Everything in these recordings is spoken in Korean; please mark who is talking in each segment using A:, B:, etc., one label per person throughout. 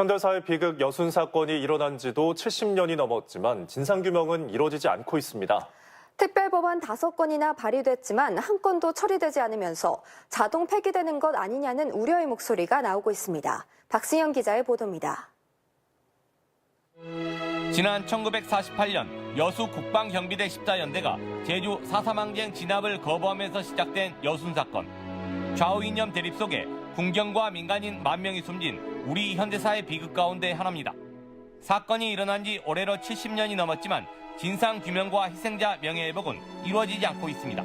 A: 현대사의 비극 여순 사건이 일어난 지도 70년이 넘었지만 진상규명은 이루어지지 않고 있습니다.
B: 특별법안 다섯 건이나 발의됐지만 한 건도 처리되지 않으면서 자동 폐기되는 것 아니냐는 우려의 목소리가 나오고 있습니다. 박승현 기자의 보도입니다.
C: 지난 1948년 여수 국방경비대 십자연대가 제주 4.3항쟁 진압을 거부하면서 시작된 여순 사건. 좌우 이념 대립 속에 군경과 민간인 만 명이 숨진 우리 현대사의 비극 가운데 하나입니다. 사건이 일어난 지 올해로 70년이 넘었지만 진상 규명과 희생자 명예 회복은 이루어지지 않고 있습니다.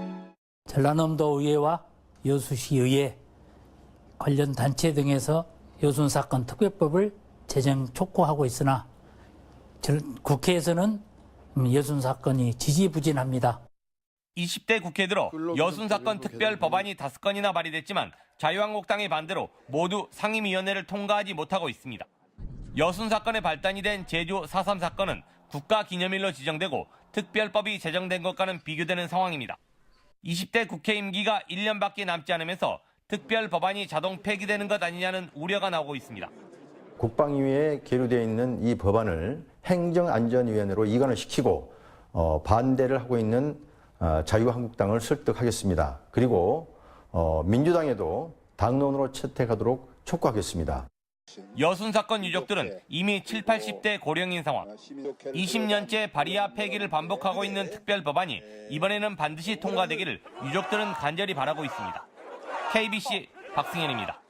D: 전라남도 의회와 여수시 의회 관련 단체 등에서 여순 사건 특별법을 제정 촉구하고 있으나 절- 국회에서는 음, 여순 사건이 지지부진합니다.
C: 20대 국회 들어 여순 사건 특별 법안이 다섯 건이나 발의됐지만 자유한국당의 반대로 모두 상임위원회를 통과하지 못하고 있습니다. 여순 사건의 발단이 된 제주 4.3 사건은 국가기념일로 지정되고 특별법이 제정된 것과는 비교되는 상황입니다. 20대 국회 임기가 1년밖에 남지 않으면서 특별 법안이 자동 폐기되는 것 아니냐는 우려가 나오고 있습니다.
E: 국방위에 계류되어 있는 이 법안을 행정안전위원회로 이관을 시키고 어, 반대를 하고 있는 어, 자유한국당을 설득하겠습니다. 그리고 어, 민주당에도 당론으로 채택하도록 촉구하겠습니다.
C: 여순 사건 유족들은 이미 7, 80대 고령인 상황. 20년째 발의와 폐기를 반복하고 있는 특별 법안이 이번에는 반드시 통과되기를 유족들은 간절히 바라고 있습니다. KBC 박승현입니다.